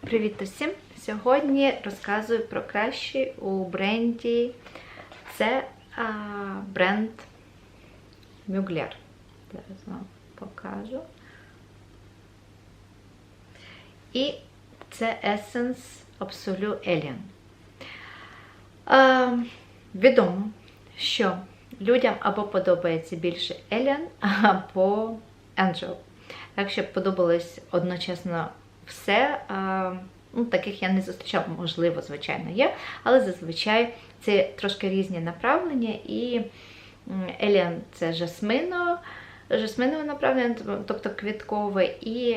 Привіт усім! Сьогодні розказую про кращі у бренді. Це а, бренд Mugler. Зараз вам покажу. І це Essence Absolute Alien. А, відомо, що людям або подобається більше Alien, або Angel. Якщо подобалось одночасно все, ну, таких я не зустрічала, можливо, звичайно, є, але зазвичай це трошки різні направлення, і Еліан це жасмино, жасминове направлення, тобто квіткове, і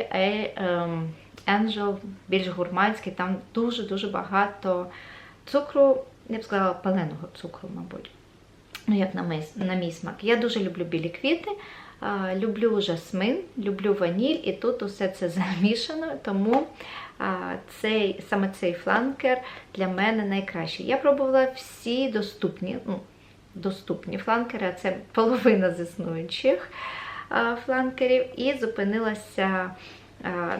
Angel більш гурманський, там дуже-дуже багато цукру, я б сказала, паленого цукру, мабуть. Ну, як на мій, на мій смак. Я дуже люблю білі квіти. Люблю жасмин, люблю ваніль, і тут усе це замішано, тому цей, саме цей фланкер для мене найкращий. Я пробувала всі доступні ну, доступні фланкери, а це половина з існуючих фланкерів, і зупинилася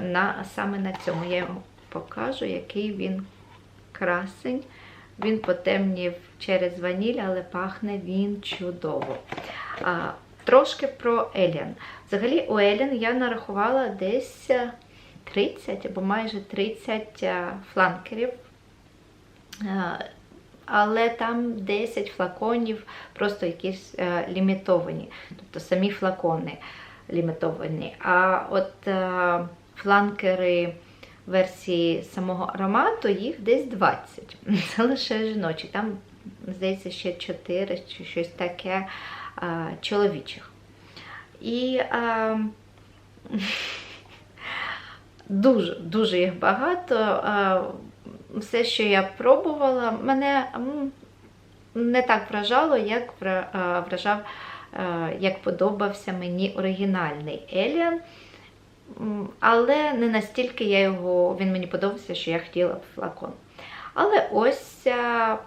на, саме на цьому. Я йому покажу, який він красень. Він потемнів через ваніль, але пахне він чудово. Трошки про Еліан. Взагалі, у Еліан я нарахувала десь 30 або майже 30 фланкерів, але там 10 флаконів, просто якісь лімітовані, тобто самі флакони лімітовані. А от фланкери версії самого аромату їх десь 20. Це лише жіночі. Там, здається, ще 4 чи щось таке чоловічих. І а, дуже дуже їх багато. Все, що я пробувала, мене не так вражало, як вражав, як подобався мені оригінальний Еліан. Але не настільки я його, він мені подобався, що я хотіла б флакон. Але ось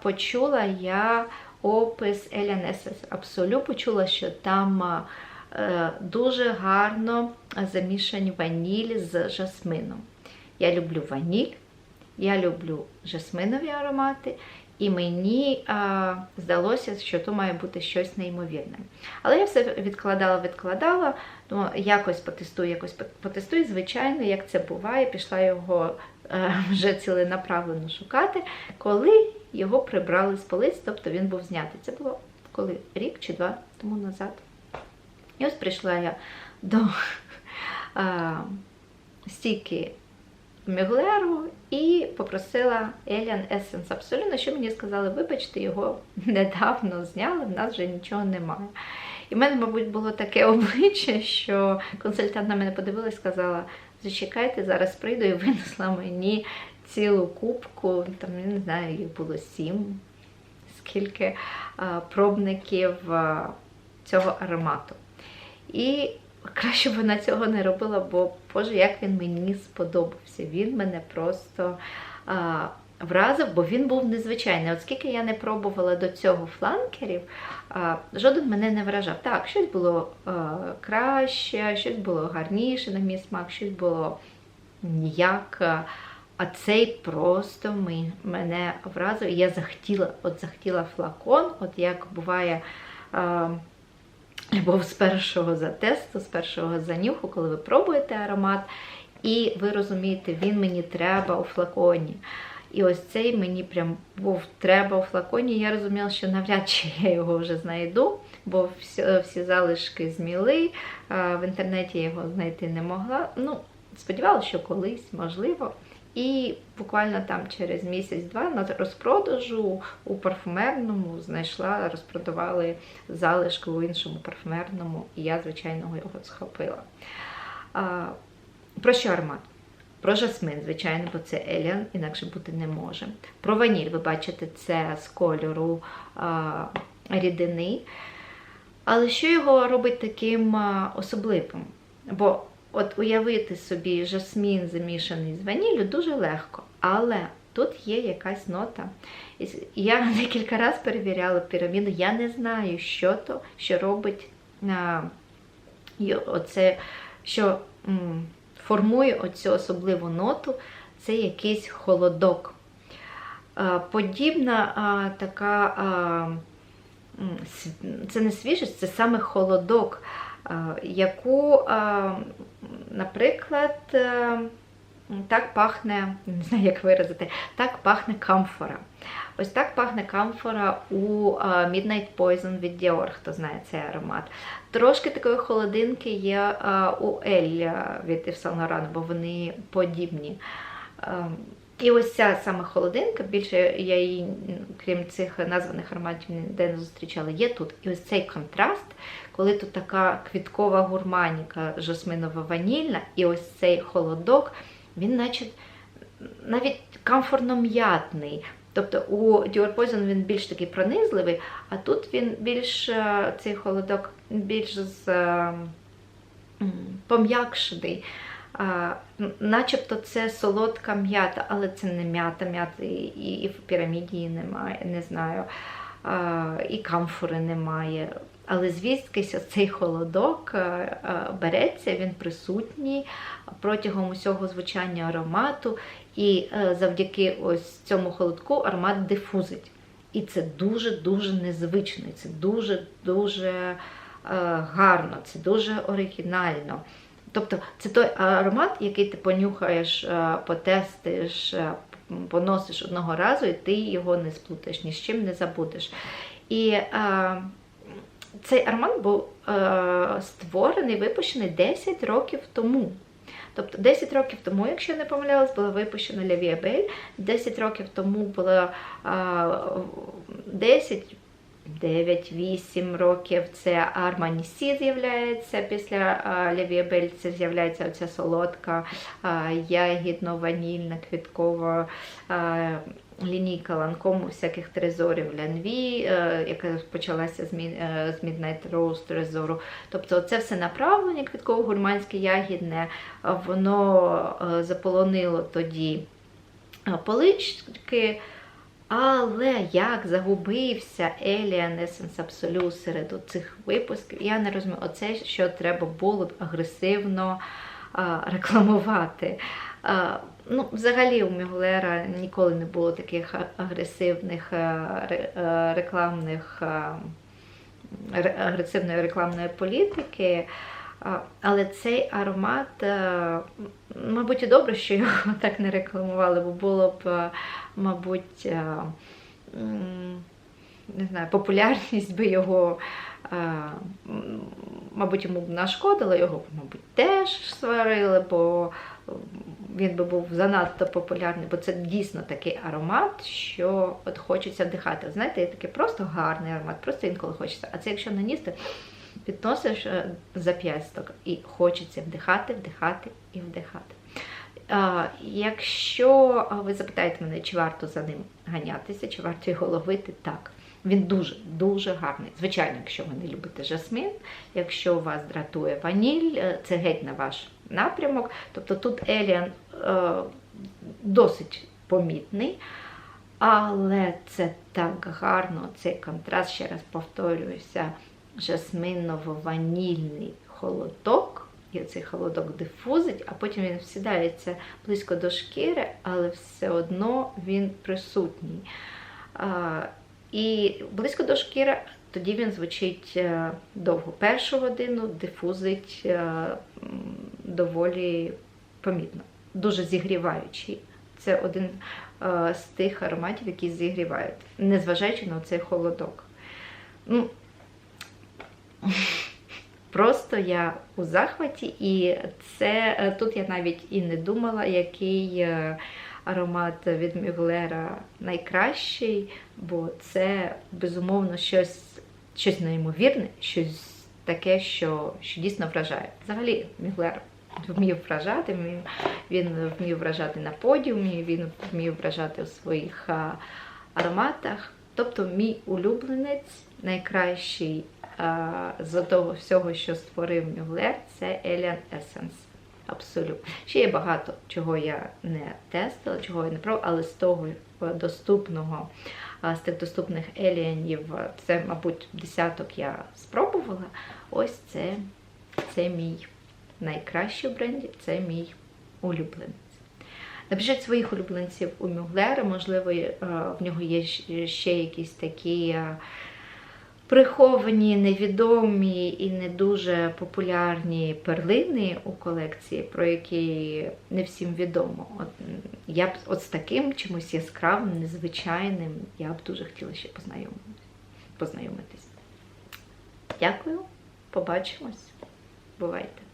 почула я опис Елянесес Абсолю, почула, що там е, дуже гарно замішані ваніль з жасмином. Я люблю ваніль, я люблю жасминові аромати, і мені а, здалося, що то має бути щось неймовірне. Але я все відкладала, відкладала, ну, якось потестую, якось потестую. Звичайно, як це буває, пішла його а, е, вже ціленаправленно шукати, коли його прибрали з полиць, тобто він був знятий. Це було коли рік чи два тому назад. І ось прийшла я до а, стійки Мюглеру і попросила Еліан Essence Absolute, що мені сказали, вибачте, його недавно зняли, в нас вже нічого немає. І в мене, мабуть, було таке обличчя, що консультант на мене подивилась і сказала, зачекайте, зараз прийду і винесла мені цілу кубку, там, я не знаю, їх було сім, скільки а, пробників а, цього аромату. І краще вона цього не робила, бо Боже, як він мені сподобався. Він мене просто а, вразив, бо він був незвичайний. От скільки я не пробувала до цього фланкерів, а, жоден мене не вражав. Так, щось було а, краще, щось було гарніше на мій смак, щось було ніяк. А цей просто мене вразив. Я захотіла от захотіла флакон, от як буває любов з першого затесту, з першого занюху, коли ви пробуєте аромат, і ви розумієте, він мені треба у флаконі. І ось цей мені прям був треба у флаконі. Я розуміла, що навряд чи я його вже знайду, бо всі, всі залишки зміли. В інтернеті я його знайти не могла. Ну, сподівалася, що колись, можливо. І буквально там через місяць-два на розпродажу у парфумерному знайшла, розпродавали залишки у іншому парфумерному, і я, звичайно, його схопила. А, Про що аромат? Про жасмин, звичайно, бо це Еліан, інакше бути не може. Про ваніль, ви бачите, це з кольору а, рідини. Але що його робить таким особливим? Бо От уявити собі жасмін замішаний з ваніллю дуже легко, але тут є якась нота. Я декілька разів перевіряла піраміду, я не знаю, що то, що робить оце, що формує оцю особливу ноту це якийсь холодок. Подібна така, це не свіжість, це саме холодок, яку, наприклад, е, так пахне, не знаю, як виразити, так пахне камфора. Ось так пахне камфора у Midnight Poison від Dior, хто знає цей аромат. Трошки такої холодинки є у Ель від Yves Saint бо вони подібні. Ем, І ось ця саме холодинка, більше я її, крім цих названих ароматів, ніде не зустрічала, є тут. І ось цей контраст, коли тут така квіткова гурманіка, жасминова-ванільна, і ось цей холодок, він наче навіть комфортно-м'ятний. Тобто у Dior Poison він більш такий пронизливий, а тут він більш е, цей холодок більш з е, пом'якшений. Начебто це солодка м'ята, але це не м'ята, м'яти і, і в піраміді немає, не знаю, і камфори немає. Але звідкись цей холодок е, е, береться, він присутній протягом усього звучання аромату, і е, завдяки ось цьому холодку аромат дифузить. І це дуже-дуже незвично, і це дуже-дуже гарно, це дуже оригінально. Тобто це той аромат, який ти понюхаєш, е, потестиш, е, поносиш одного разу, і ти його не сплутаєш, ні з чим не забудеш. І е, цей аромат був е, створений, випущений 10 років тому. Тобто 10 років тому, якщо я не помилялась, була випущена Belle, 10 років тому була а, 10, 9-8 років це Armani C з'являється після Belle, це з'являється оця солодка, ягідно-ванільна, квіткова лінійка ланкому всяких трезорів Лянві, яка почалася з, е, Midnight Rose трезору. Тобто це все направлення квітково-гурманське ягідне, воно е, заполонило тоді е, полички. Але як загубився Alien Essence Absolute серед цих випусків, я не розумію. Оце, що треба було б агресивно а, рекламувати. А, ну, взагалі у Мюглера ніколи не було таких агресивних рекламних агресивної рекламної політики. Але цей аромат, е, мабуть, і добре, що його так не рекламували, бо було б, е, мабуть, е, не знаю, популярність би його, мабуть, йому б нашкодила, його, мабуть, теж сварили, бо він би був занадто популярний, бо це дійсно такий аромат, що от хочеться вдихати. Знаєте, такий просто гарний аромат, просто інколи хочеться. А це якщо наністи, підносиш е, зап'ясток і хочеться вдихати, вдихати і вдихати. Якщо ви запитаєте мене, чи варто за ним ганятися, чи варто його ловити, так. Він дуже дуже гарний. Звичайно, якщо ви не любите жасмин, якщо вас дратує ваніль, е, це геть на ваш напрямок. Тобто тут Еліан е, досить помітний, але це так гарно, цей контраст, ще раз повторююся, жасминово-ванільний холодок. І цей холодок дифузить, а потім він всідається близько до шкіри, але все одно він присутній. І близько до шкіри тоді він звучить е, довго. Першу годину дифузить е, доволі помітно, дуже зігріваючий. Це один е, з тих ароматів, які зігрівають, незважаючи на цей холодок. Ну, Просто я у захваті, і це е, тут я навіть і не думала, який е, аромат від Мюглера найкращий, бо це безумовно щось, щось неймовірне, щось таке, що, що дійсно вражає. Взагалі, Мюглер вмів вражати, він, він вмів вражати на подіумі, він вмів вражати у своїх ароматах. Тобто, мій улюбленець найкращий з того всього, що створив Мюглер, це Alien Essence. Абсолютно. Ще є багато чого я не тестила, чого я не пробувала, але з того е, доступного, з тих доступних еліанів, е, це, мабуть, десяток я спробувала. Ось це, це мій найкращий в бренді, це мій улюбленець. Напишіть своїх улюбленців у Мюглера, можливо, е, в нього є ще якісь такі е, приховані, невідомі і не дуже популярні перлини у колекції, про які не всім відомо. От, я б от з таким чимось яскравим, незвичайним, я б дуже хотіла ще познайомитись. Дякую, побачимось. Бувайте!